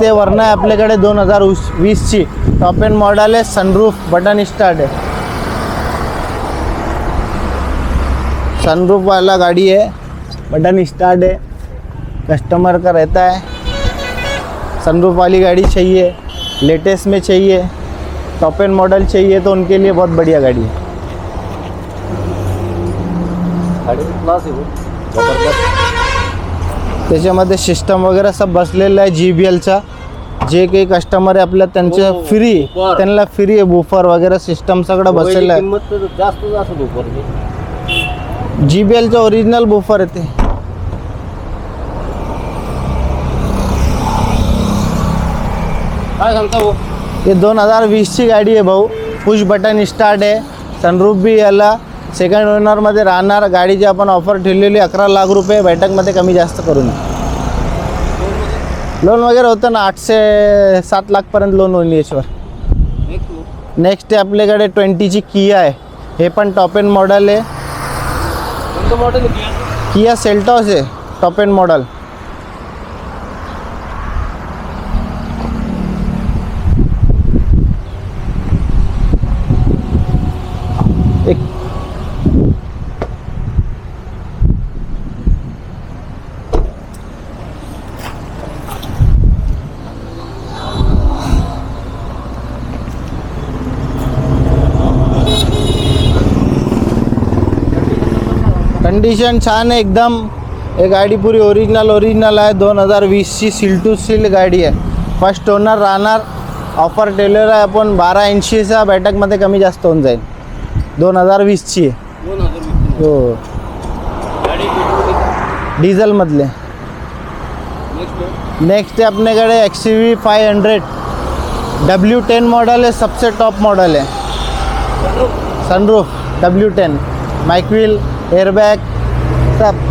ते वरनं आहे आपल्याकडे दोन हज़ार वीसची टॉप एंड मॉडल आहे सनरूफ बटन स्टार्ट आहे. सनरूफ वाला गाड़ी है बटन स्टार्ट है कस्टमर का रहता है सनरूफ वाली गाड़ी चाहिए लेटेस्ट में चाहिए टॉप एंड मॉडल चाहिए तो उनके लिए बहुत बढ़िया गाड़ी है। त्याच्यामध्ये सिस्टम वगैरे सब बसलेलं आहे जी बी एलचा जे काही कस्टमर आहे आपल्या त्यांचे हो, फ्री. त्यांना फ्री आहे बुफर वगैरे सिस्टम सगळं बसलेलं आहे. किंमत तर जास्त जास्त दुपारची जी बी एलचं ओरिजिनल बुफर आहे ते. काय सांगता भाऊ? हे दोन हजार वीसची गाडी आहे भाऊ. पुश बटन स्टार्ट आहे. सनरूफ बी याला. सेकंड ओनरमध्ये राहणार. गाडीची आपण ऑफर ठेवलेली अकरा लाख रुपये बैठकमध्ये कमी जास्त करून. लोन वगैरे होतं ना आठशे सात लाखपर्यंत लोन होईल याच्यावर. नेक्स्ट आपल्याकडे ट्वेंटीची किया आहे. हे पण टॉप एंड मॉडल आहे. किया सेल्टॉस आहे टॉप एंड मॉडल कंडिशन छान आहे एकदम. हे गाडी पुरी ओरिजिनल ओरिजिनल आहे. दोन हजार वीसची सील टू सील गाडी आहे. फर्स्ट ओनर राहणार. ऑफर टेलर आहे आपण. बारा ऐंशीचा बॅटकमध्ये कमी जास्त होऊन जाईल. दोन हजार वीसची. आहे हो. डिझेलमधले. नेक्स्ट आहे आपल्याकडे X V five hundred W ten model है सबसे टॉप मॉडल है sunroof W ten mag wheel airbag सब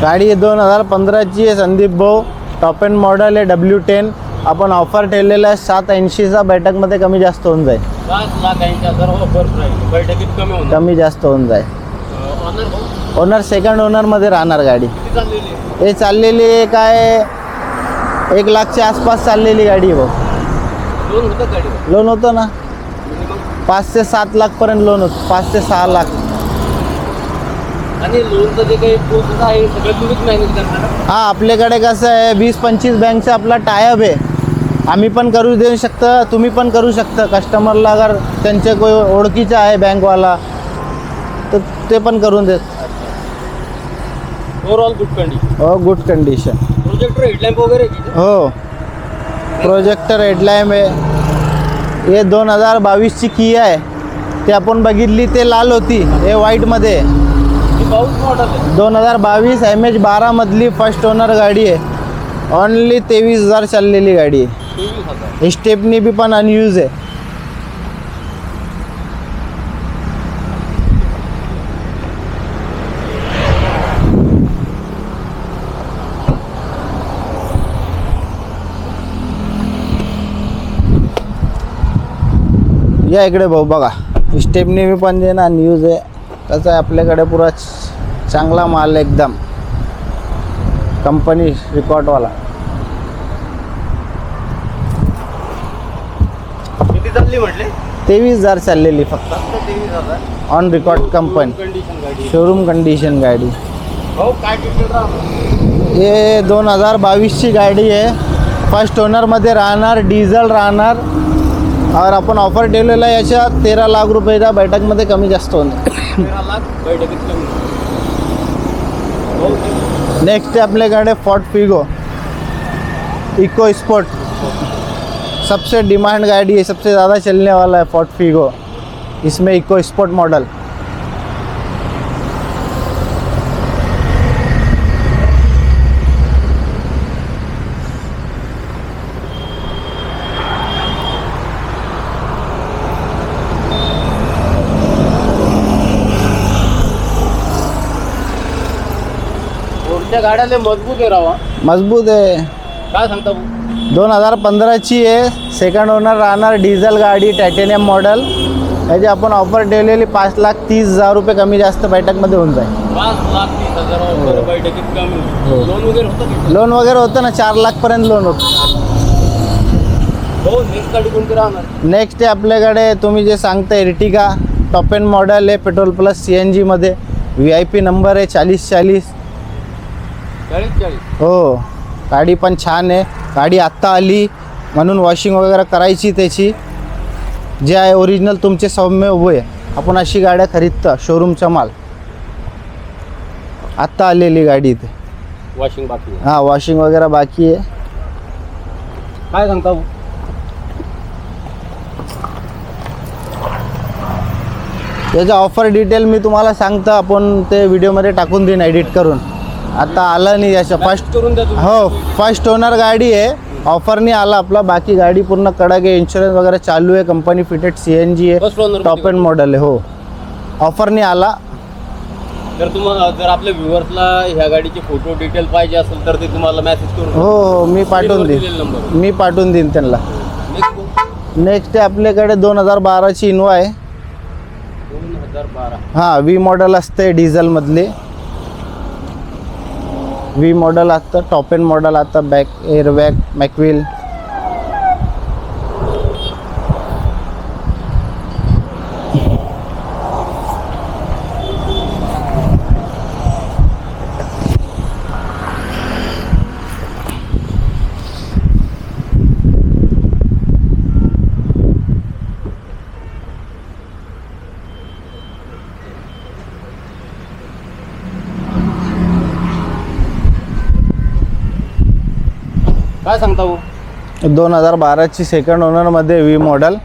गाडी दोन हजार पंधराची आहे संदीप भाऊ. टॉप एंड मॉडल आहे डब्ल्यू टेन आपण ऑफर ठेवलेला आहे. सात ऐंशीचा बैठकमध्ये कमी जास्त होऊन जाईल. बैठकीत कमी जास्त होऊन जाईल. ओनर सेकंड ओनरमध्ये राहणार गाडी? हे चाललेली काय? एक लाखच्या आसपास चाललेली गाडी आहे भाऊ गाडीवर? लोन होतं ना. पाच ते सात लाखपर्यंत लोन होतं. पाच ते सहा लाख. आणि लोनचं जे काही प्रोसेस आहे सगळं तुम्हीच मॅनेज करणार हा आपल्याकडे कसं आहे वीस पंचवीस बँकचा आपला टायअप आहे. आम्ही पण करू देऊ शकतं तुम्ही पण करू शकता. कस्टमरला अगर त्यांचे कोई ओळखीचा आहे बँकवाला तर ते पण करून देत. ओव्हरऑल गुड कंडिशन हो गुड कंडिशन प्रोजेक्टर हेडलॅम्प वगैरे आहे तिथे? हो. प्रोजेक्टर हेडलाईम आहे. हे दोन हजार बावीसची की आहे. ते आपण बघितली ते लाल होती हे व्हाईटमध्ये आहे दोन हज़ार बावीस एम एच बारामधली फ़र्स्ट ओनर गाडी आहे. ऑनली तेवीस हज़ार चाललेली गाडी आहे. हे स्टेपनी बी पण अनयूज आहे. या इकडे भाऊ बघा. स्टेपनी बी पण जे ना न्यूज़ आहे. कसं आहे आपल्याकडे पुरा चांगला माल एकदम. कंपनी रिकॉर्डवाला. किती चालली म्हटले? तेवीस हजार चाललेली फक्त. फक्त तेवीस हजार. ऑन रेकॉर्ड कंपनी कंडिशन गाडी. शोरूम कंडिशन गाडी. भाऊ काय हे दोन हजार बावीसची गाडी आहे. फर्स्ट ओनरमध्ये राहणार डिझेल राहणार. और आपण ऑफर ठेवलेला याच्या तेरा लाख रुपयाच्या बैठकमध्ये कमी जास्त होणार. तेरा लाख बैठकीत कमी भाऊ नेक्स्ट आहे आपल्याकडे फॉर्ट फिगो इको स्पोर्ट सबसे डिमांड गाड़ी है सबसे ज़्यादा चलने वाला है फोर्ट फिगो इसमें इको स्पोर्ट मॉडल तुमच्या गाड्या लय मजबूत आहे राव हा. मजबूत आहे. काय सांगता भाऊ? दोन हजार पंधराची आहे. सेकंड ओनर राहणार डिझेल गाडी टायटेनियम मॉडेल याची आपण ऑफर ठेवलेली पाच लाख तीस हजार रुपये कमी जास्त बैठकमध्ये होऊन जाईल. पाच लाख तीस हजार रुपये बैठकीत कमी लोन वगैरे होतं की? लोन वगैरे होतं ना चार लाखपर्यंत लोन होतं. हो नेक्स्ट गाडी कोणती राहणार? नेक्स्ट आहे आपल्याकडे तुम्ही जे सांगता एर्टिगा टॉप एंड मॉडेल आहे पेट्रोल प्लस सी एन जीमध्ये व्ही आय पी नंबर आहे चाळीस चाळीस. चाळीस चाळीस. हो. गाडी पण छान आहे. गाडी आत्ता आली. म्हणून वॉशिंग वगैरे करायची त्याची. जे आहे ओरिजिनल तुमचे सौम्य उभे आहे आपण अशी गाड्या खरीदतो. शोरूमचा माल. आत्ता आलेली गाडी इथे. वॉशिंग बाकी आहे. हां वॉशिंग वगैरे बाकी आहे. काय सांगता? त्याचं ऑफर डिटेल मी तुम्हाला सांगतो. आपण ते व्हिडिओमध्ये टाकून देईन एडिट करून. आता आलं नाही याच्या फर्स्ट करून द्या तुम्ही. हो फर्स्ट ओनर गाडी आहे. ऑफरनी आला आपला. बाकी गाडी पूर्ण कडक आहे. इन्शुरन्स वगैरे चालू आहे. Company fitted C N G आहे. टॉप एंड मॉडेल आहे. हो. ऑफरनी आला. जर तुम्हाला जर आपल्या व्ह्युअर्सला ह्या गाडीचे फोटो डिटेल पाहिजे असेल तर ते तुम्हाला मेसेज करून हो हो मी पाठवून देईन. नंबर मी पाठवून देईन त्यांना. नेक्स्ट आहे आपल्याकडे दोन हजार बाराची इनोवा आहे. दोन हजार बारा. हां व्ही मॉडेल असते डिझेलमधली व्ही मॉडेल असतं टॉप एंड मॉडेल आता बॅक एअरबॅग मॅकविल काय सांगता भाऊ? दोन हजार बाराची सेकंड ओनरमध्ये व्ही मॉडेल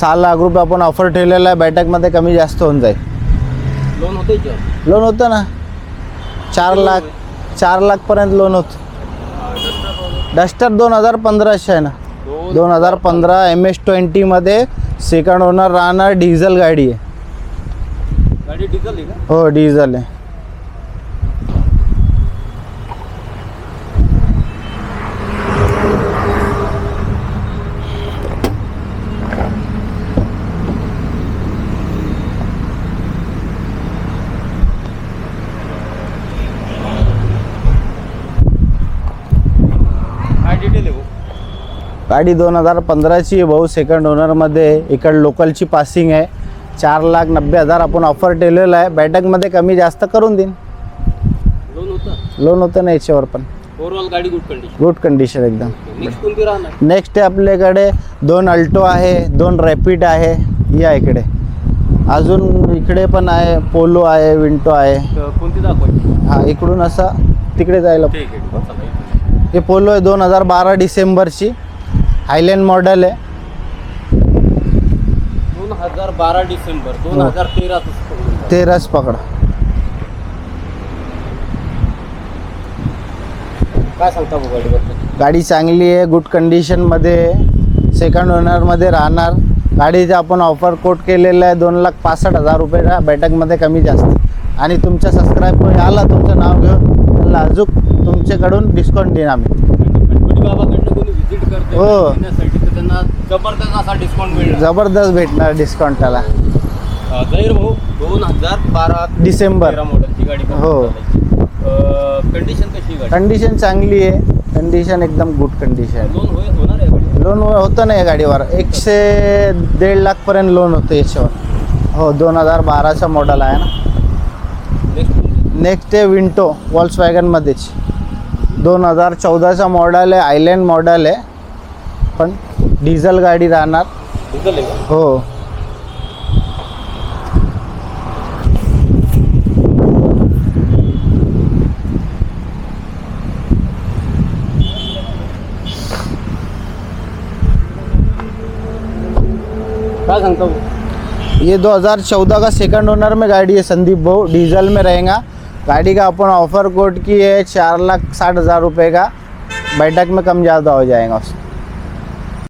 सहा लाख रुपये आपण ऑफर ठेवलेला आहे. बॅटकमध्ये कमी जास्त होऊन जाईल. लोन होते लोन होतं ना. चार लाख चार लाखपर्यंत लोन होतं. डस्टर दोन हजार पंधराशे आहे ना. दोन हजार पंधरा एम एस ट्वेंटीमध्ये सेकंड ओनर राहणार डिझेल गाडी आहे. गाडी डिझेल आहे का? हो डिझेल आहे काय डिटेल आहे भाऊ गाडी दोन हजार पंधराची आहे भाऊ. सेकंड ओनरमध्ये इकड लोकलची पासिंग आहे. चार लाख नब्बे हजार आपण ऑफर ठेवलेलं आहे. बॅटकमध्ये कमी जास्त करून देईन. लोन होतं? लोन होतं ना याच्यावर पण. ओव्हरऑल गाडी गुड कंडिशन गुड कंडिशन एकदम. नेक्स्ट आहे आपल्याकडे दोन अल्टो आहे दोन रॅपिड आहे. या इकडे. अजून इकडे पण आहे पोलो आहे विंटो आहे. तर कोणती दाखवायची? हा इकडून असा तिकडे जायला. हे पोलो आहे दोन हजार बारा डिसेंबरची. हायलँड मॉडेल आहे. दोन हजार बारा डिसेंबर दोन हो. हजार तेरा ते रस पकडा. काय सांगता भाऊ गाडीबद्दल? गाडी चांगली आहे गुड कंडिशनमध्ये सेकंड ओनरमध्ये राहणार. गाडीचे आपण ऑफर कोट केलेलं आहे दोन लाख पासष्ट हजार रुपये बैठकमध्ये कमी जास्त. आणि तुमच्या सबस्क्राईब आला तुमचं नाव घेऊन अजून तुमच्याकडून डिस्काउंट देईन आम्ही बाबाकडनं कोणी व्हिजिट करते हो. घेण्यासाठी तर त्यांना जबरदस्त असा डिस्काउंट मिळणार. जबरदस्त भेटणार डिस्काउंट त्याला. अं, जाहीर भाऊ दोन हजार बारा डिसेंबर. तेरा मॉडेलची गाडी हो. कंडिशन कशी आहे गाडी कंडिशन चांगली आहे. कंडिशन एकदम गुड कंडिशन आहे. लोन होय होणार आहे गाडी लोन होतं ना या गाडीवर. एकशे दीड लाखपर्यंत लोन होतं याच्यावर. हो दोन हजार बाराचा मॉडेल आहे ना. नेक्स्ट आहे विंटो वॉल्स वॅगनमध्येच दोन हज़ार चौदाचा मॉडेल आहे आयलँड मॉडेल आहे. पण डिझेल गाडी राहणार. डिझेल आहे हो. काय सांगता? भाऊ ये 2014 का सेकंड ओनर में गाड़ी है संदीप भाऊ. डीजल में रहेगा. गाड़ी का अपन ऑफर कोड की है चार लाख साठ हज़ार रुपये का। बैठक में कम ज़्यादा हो जाएगा उसमें